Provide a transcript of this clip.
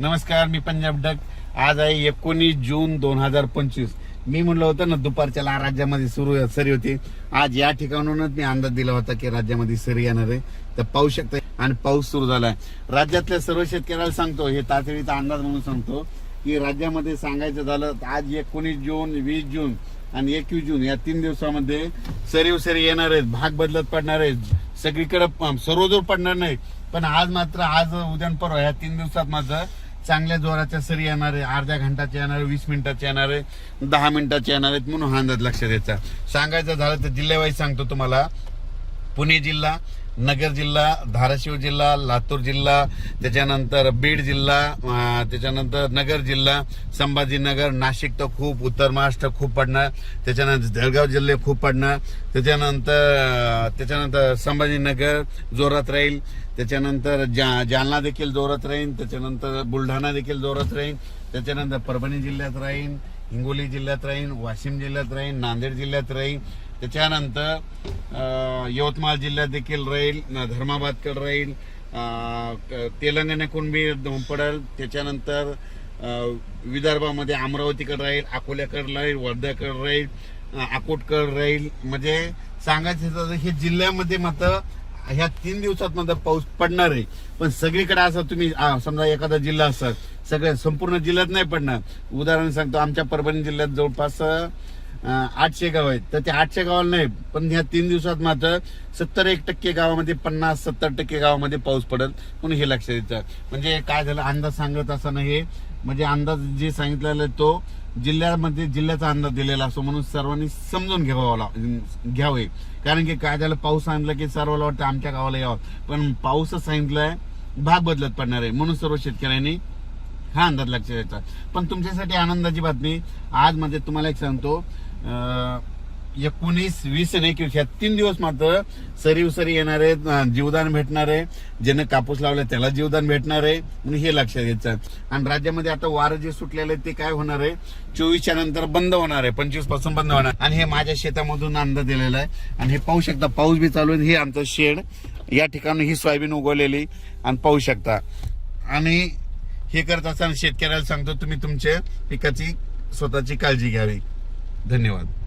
नमस्कार मी पंजाब डक. आज आहे एकोणीस जून दोन हजार पंचवीस. मी म्हणलं होतं ना दुपारच्या ला राज्यामध्ये सुरू सरी होती. आज या ठिकाणूनच मी अंदाज दिला होता की राज्यामध्ये सरी येणार आहे. तर पाहू शकता आणि पाऊस सुरू झालाय. राज्यातल्या सर्व शेतकऱ्याला सांगतो हे तातडीचा अंदाज म्हणून सांगतो की राज्यामध्ये सांगायचं झालं आज एकोणीस जून वीस जून आणि एकवीस जून या तीन दिवसामध्ये सरीव सरी येणार आहेत भाग बदलत पडणार आहेत. सगळीकडे प- सर्वदूर पडणार नाही. पण आज मात्र आज उद्यान परवा या तीन दिवसात मात्र चांगल्या जोराच्या सरी येणार आहे अर्ध्या घंटाचे येणार आहे वीस मिनिटाचे येणार आहे दहा मिनिटाचे येणार आहेत म्हणून हा अंदाज लक्षात द्यायचा सांगायचं झालं तर जिल्ह्यावाईज सांगतो तुम्हाला पुणे जिल्हा नगर जिल्हा धाराशिव जिल्हा लातूर जिल्हा त्याच्यानंतर बीड जिल्हा त्याच्यानंतर नगर जिल्हा संभाजीनगर नाशिक तर खूप उत्तर महाराष्ट्र खूप पडणार त्याच्यानंतर जळगाव जिल्हे खूप पडणार त्याच्यानंतर त्याच्यानंतर संभाजीनगर जोरात राहील त्याच्यानंतर जा जालना देखील जोरात राहील त्याच्यानंतर बुलढाणा देखील जोरात राहील त्याच्यानंतर परभणी जिल्ह्यात राहील हिंगोली जिल्ह्यात राहील वाशिम जिल्ह्यात राहील नांदेड जिल्ह्यात राहील त्याच्यानंतर यवतमाळ जिल्ह्यात देखील राहील धर्माबादकडे राहील क- तेलंगणाकडून बी पडेल त्याच्यानंतर विदर्भामध्ये अमरावतीकडे राहील अकोल्याकडे राहील वर्ध्याकडे राहील अकोटकडे राहील. म्हणजे सांगायचं हे जिल्ह्यामध्ये मात्र ह्या तीन दिवसात मात्र पाऊस पडणार आहे. पण सगळीकडे असं तुम्ही समजा एखादा जिल्हा असाल सगळ्या संपूर्ण जिल्ह्यात नाही पडणार. उदाहरण सांगतो आमच्या परभणी जिल्ह्यात जवळपास आठशे गाव आहेत. तर ते आठशे गावाला नाही पण ह्या तीन दिवसात मात्र सत्तर एक टक्के गावामध्ये पन्नास सत्तर टक्के गावामध्ये पाऊस पडेल म्हणून हे लक्षात द्यायचं. म्हणजे काय झालं अंदाज सांगत असताना हे म्हणजे अंदाज जे सांगितलेला आहे तो जिल्ह्यामध्ये जिल्ह्याचा अंदाज दिलेला असतो म्हणून सर्वांनी समजून घ्यावा घ्यावे. कारण की काय झालं पाऊस सांगितलं की सर्वाला वाटतं आमच्या गावाला यावं. पण पाऊसच सांगितलंय भाग बदलत पडणार आहे म्हणून सर्व शेतकऱ्यांनी हा अंदाज लक्षात द्यायचा. पण तुमच्यासाठी आनंदाची बातमी आज म्हणजे तुम्हाला एक सांगतो एकोणीस वीस आणि एकवीस ह्या तीन दिवस मात्र सरी उसरी येणार आहे जीवदान भेटणार आहे. ज्यानं कापूस लावला त्याला जीवदान भेटणार आहे. म्हणून हे लक्षात घ्यायचं आणि राज्यामध्ये आता वारं जे सुटलेलं आहे ते काय होणार आहे? चोवीसच्या नंतर बंद होणार आहे. पंचवीसपासून बंद होणार आणि हे माझ्या शेतामधून अंदाज दिलेला आहे. आणि हे पाहू शकता पाऊस बी चालू आहे. हे आमचं शेड. या ठिकाणी ही सोयाबीन उगवलेली. आणि पाहू शकता. आणि हे करत असताना शेतकऱ्याला सांगतो तुम्ही तुमच्या पिकाची स्वतःची काळजी घ्यावी धन्यवाद.